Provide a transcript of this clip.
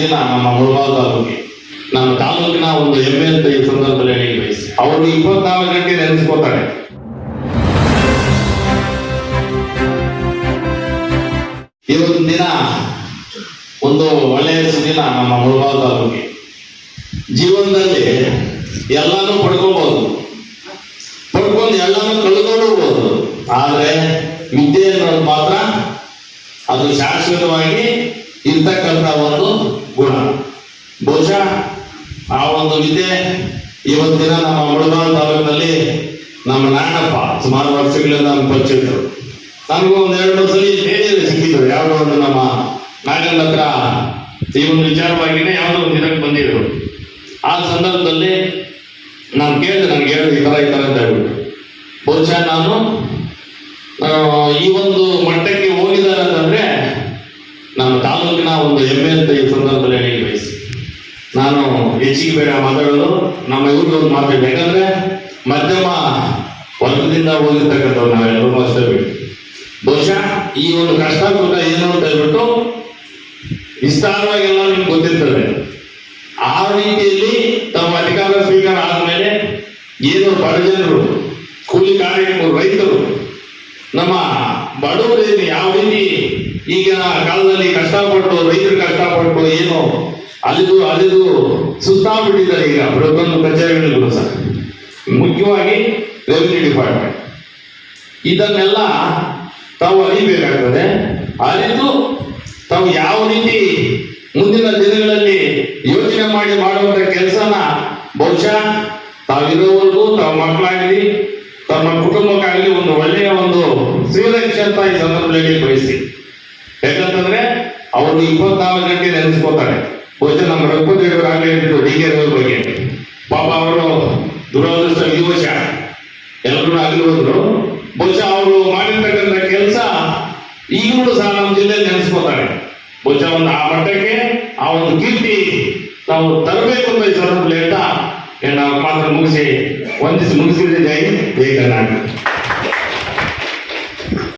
ದಿನ ನಮ್ಮ ಮುಳಬಾಗ ತಾಲೂಕಿಗೆ ನಮ್ಮ ತಾಲೂಕಿನ ಒಂದು ಹೆಮ್ಮೆ ಅಂತ ಈ ಸಂದರ್ಭದಲ್ಲಿ ಹೇಳಿ ಬಯಸಿ. ಅವರು ಇಪ್ಪತ್ನಾಲ್ಕು ಗಂಟೆ ನೆನೆಸ್ಕೋತಾರೆ ಇವತ್ತಿನ ದಿನ ಒಂದು ಒಳ್ಳೆಯ ಸುದಿನ ನಮ್ಮ ಮುಳಬಾಗ ತಾಲೂಕಿಗೆ ಜೀವನದಲ್ಲಿ ಎಲ್ಲಾನು ಪಡ್ಕೋಬಹುದು ಪಡ್ಕೊಂಡು ಎಲ್ಲಾನು ಕಳ್ಕೊಳ್ಳಬಹುದು ಆದ್ರೆ ವಿದ್ಯೆ ಅನ್ನೋದು ಮಾತ್ರ ಅದು ಶಾಶ್ವತವಾಗಿ ಇರ್ತಕ್ಕಂಥ ಒಂದು ಗುಣ. ಬಹುಶಃ ಆ ಒಂದು ವಿದ್ಯೆ ಇವತ್ತಿನ ನಮ್ಮ ಮುಳಬಾಗ ತಾಲೂಕಿನಲ್ಲಿ ನಮ್ಮ ನಾಯಣಪ್ಪ ಸುಮಾರು ವರ್ಷಗಳಿಂದ ನಮ್ಮ ಪರಿಚಯಿತರು ನನಗೂ ಒಂದು ಎರಡು ಸಲ ಬೇರೆ ಸಿಕ್ಕಿದ್ರು. ಯಾವುದೋ ಒಂದು ನಮ್ಮ ನಾಗಲ್ ಹತ್ರ ಈ ಒಂದು ವಿಚಾರವಾಗಿನೇ ಯಾವುದೋ ಒಂದು ಇದಕ್ಕೆ ಬಂದಿದ್ರು. ಆ ಸಂದರ್ಭದಲ್ಲಿ ನಾನು ಕೇಳಿದೆ, ನನಗೆ ಹೇಳಿದೆ ಈ ಥರ ಈ ಥರ ಅಂತ ಹೇಳ್ಬಿಟ್ಟು. ಬಹುಶಃ ನಾನು ಈ ಒಂದು ತಾಲೂಕಿನ ಒಂದು ಹೆಮ್ಮೆ ಅಂತ ಈ ಸಂದರ್ಭದಲ್ಲಿ ಹೇಳಿ ಬಯಸಿ. ನಾನು ಹೆಚ್ಚಿಗೆ ಬೇಡ ಮಾತಾಡಲು ನಮ್ಮ ಇವ್ರಿಗೆ ಒಂದು ಮಾತಾಡಿ ಯಾಕಂದ್ರೆ ಮಧ್ಯಮ ವರ್ಗದಿಂದ ಹೋಗಿರ್ತಕ್ಕಂಥವ್ರು ನಾವೆಲ್ಲರೂ ಅಷ್ಟೇ ಬಹುಶಃ ಈ ಒಂದು ಕಷ್ಟ ಸುಖ ಏನು ಅಂತ ಹೇಳ್ಬಿಟ್ಟು ವಿಸ್ತಾರವಾಗಿ ಎಲ್ಲ ನಿಮ್ಗೆ ಗೊತ್ತಿರ್ತದೆ. ಆ ರೀತಿಯಲ್ಲಿ ತಮ್ಮ ಅಧಿಕಾರ ಸ್ವೀಕಾರ ಆದಮೇಲೆ ಏನು ಬಡಜನರು ಕೂಲಿ ಕಾರ್ಮಿಕರು, ರೈತರು ನಮ್ಮ ಬಡವರೇನು ಯಾವ ರೀತಿ ಈಗಿನ ಕಾಲದಲ್ಲಿ ಕಷ್ಟಪಟ್ಟು, ರೈತರು ಕಷ್ಟಪಟ್ಟು ಏನು ಅಲ್ಲಿದು ಅಲ್ಲಿದು ಸುಸ್ತಾಗ್ಬಿಟ್ಟಿದ್ದಾರೆ ಈಗ ಪ್ರತಿಯೊಂದು ಕಚೇರಿಗಳಿಗೂ ಸಹ. ಮುಖ್ಯವಾಗಿ ರೆವಿನ್ಯೂ ಡಿಪಾರ್ಟ್ಮೆಂಟ್ ಇದನ್ನೆಲ್ಲ ತಾವು ಅರಿಬೇಕಾಗ್ತದೆ. ಅರಿತು ತಾವು ಯಾವ ರೀತಿ ಮುಂದಿನ ದಿನಗಳಲ್ಲಿ ಯೋಚನೆ ಮಾಡಿ ಮಾಡುವಂತ ಕೆಲಸನ ಬಹುಶಃ ತಾವಿರೋವರೆಗೂ ತಮ್ಮ ಮಕ್ಕಳಾಗಲಿ, ತಮ್ಮ ಕುಟುಂಬಕ್ಕಾಗಲಿ ಒಂದು ಒಳ್ಳೆಯ ಒಂದು ಶ್ರೀರಕ್ಷೆ ಅಂತ ಈ ಬಯಸಿ ಯಾಕಂತಂದ್ರೆ ಅವರು ಇಪ್ಪತ್ನಾಲ್ಕು ಗಂಟೆ ನೆನೆಸ್ಕೋತಾರೆ ಬಹುಶಃ ನಮ್ಮ ರಘುಪತಿಯವರು ಆಗಲೇ ಡಿ ಕೆ ರವಿ ಬಗ್ಗೆ. ಪಾಪ ಅವರು ದುರದೃಷ್ಟ ವಿವಶ ಎಲ್ಲರೂ ಆಗಿರೋದ್ರು ಬಹುಶಃ ಅವರು ಮಾಡಿರ್ತಕ್ಕಂಥ ಕೆಲಸ ಈಗಲೂ ಸಹ ನಮ್ಮ ಜಿಲ್ಲೆ ನೆನೆಸ್ಕೋತಾರೆ ಬಹುಶಃ ಒಂದು ಆ ಮಟ್ಟಕ್ಕೆ ಆ ಒಂದು ಕೀರ್ತಿ ನಾವು ತರಬೇಕು ಅಂತ ಈ ಸಂದರ್ಭದಲ್ಲಿ ಅಂತ ನಾವು ಮಾತ್ರ ಮುಗಿಸಿ ವಂದಿಸಿ ಮುಗಿಸಿದ್ರೆ ಜೈ ಬೇಗ